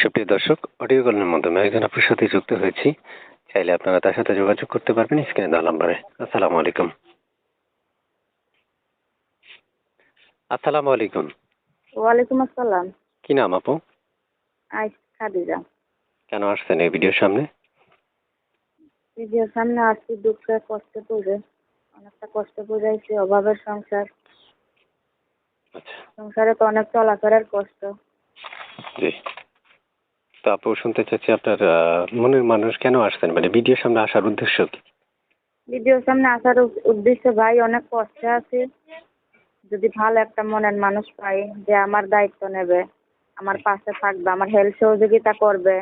সুপ্রিয় দর্শক অডিও কলের মাধ্যমে একজন আপনার সাথে যুক্ত হয়েছি। চাইলে আপনারা তার সাথে যোগাযোগ করতে পারবেন স্ক্রিনে দেওয়া নাম্বারে। আসসালামু আলাইকুম। আসসালামু আলাইকুম। ওয়ালাইকুম আসসালাম। কি নাম আপু? আই খাদিজা। কেন আসছেন এই ভিডিওর সামনে? ভিডিওর সামনে আসছি দুঃখে কষ্টে পড়ে। অনেকটা কষ্ট পড়াইছি অভাবের সংসার। আচ্ছা। সংসারে তো অনেক চলাফেরার কষ্ট। জি। তো আপু শুনতে চাচ্ছি আপনার মনের মানুষ কেন আসছেন? মানে ভিডিওর সামনে আসার উদ্দেশ্য কি? ভিডিওর সামনে আসার উদ্দেশ্য ভাই অনেক কষ্টে আছে। যদি ভালো একটা মনের মানুষ পাই যে আমার দায়িত্ব নেবে আমার পাশে থাকবে আমার হেল্প সহযোগিতা করবে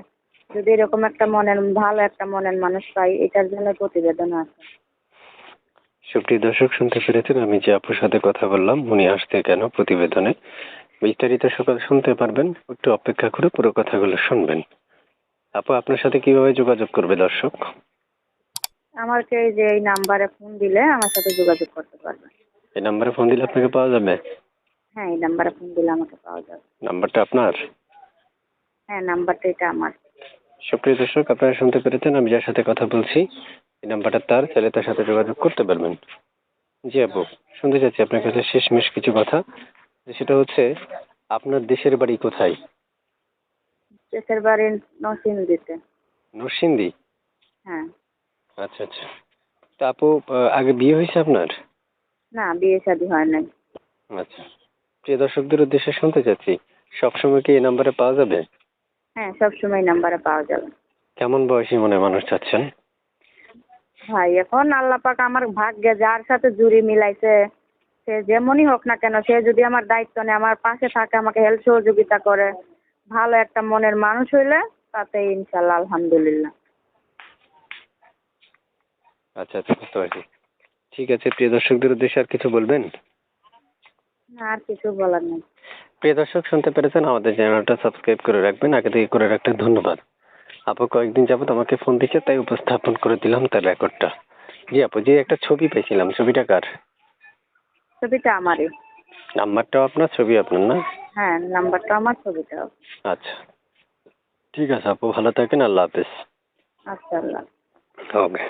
যদি এরকম একটা মনের ভালো একটা মনের মানুষ পাই এটার জন্য প্রতিবেদন আছে। সুপ্রিয় দর্শক শুনতে পেরেছেন আমি যে আপুর সাথে কথা বললাম উনি আসতে কেন প্রতিবেদনে? বিস্তারিত সকাল শুনতে পারবেন একটু অপেক্ষা করে পুরো কথাগুলো শুনবেন। আপু আপনার সাথে কীভাবে যোগাযোগ করবে দর্শক? আমাকে এই যে এই নাম্বারে ফোন দিলে আমার সাথে যোগাযোগ করতে পারবে এই নাম্বারে ফোন দিলে আপনাকে পাওয়া যাবে? হ্যাঁ এই নাম্বারে ফোন দিলে আমাকে পাওয়া যাবে। নাম্বারটা আপনার? হ্যাঁ নাম্বারটা এটা আমার। সুপ্রিয় দর্শক আপনারা শুনতে পেরেছেন আমি যার সাথে কথা বলছি এই নাম্বারটা তার চাইলে তার সাথে যোগাযোগ করতে পারবেন। জি আপু শুনতে চাচ্ছি আপনার কাছে শেষমেশ কিছু কথা। সেটা হচ্ছে আপনার দেশের বাড়ি কোথায়? দেশের বাড়ি নরসিংদীতে। নরসিংদী? হ্যাঁ। আচ্ছা আচ্ছা। তা আপু আগে বিয়ে হয়েছে আপনার? না বিয়ে শাদী হয় নাই। আচ্ছা। প্রিয় দর্শকদের উদ্দেশ্যে শুনতে চাচ্ছি সবসময় কি এই নাম্বারে পাওয়া যাবে? হ্যাঁ সবসময় নাম্বারে পাওয়া যাবে। কেমন বয়সী মনে মানুষ চাচ্ছেন? ভাই এখন আল্লাহ পাক আমার ভাগ্যে যার সাথে জুড়ি মিলাইছে সে যেমনই হোক না কেন সে যদি আমার দায়িত্ব নেয় আমার পাশে থাকে আমাকে হেল্প সহযোগিতা করে ভালো একটা মনের মানুষ হইলে তাতে ইনশাল্লাহ আলহামদুলিল্লাহ। আচ্ছা আচ্ছা বুঝতে পারছি। ঠিক আছে প্রিয় দর্শকদের উদ্দেশ্যে আর কিছু বলবেন? না আর কিছু বলার নেই। প্রিয় দর্শক শুনতে পেরেছেন? আমাদের চ্যানেলটা সাবস্ক্রাইব করে রাখবেন। আগে থেকে করে রাখতে ধন্যবাদ। আপু কয়েকদিন যাবত আমাকে ফোন দিচ্ছে তাই উপস্থাপন করে দিলাম তার রেকর্ডটা জি আপু যে একটা ছবি পেয়েছিলাম ছবিটা কার? ছবিটা আমারই। নাম্বারটাও আপনার ছবি আপনার না? হ্যাঁ নাম্বারটা আমার ছবিটাও আচ্ছা। ঠিক আছে আপু ভালো থাকেন আল্লাহ হাফেজ। আচ্ছা আল্লাহ ওকে।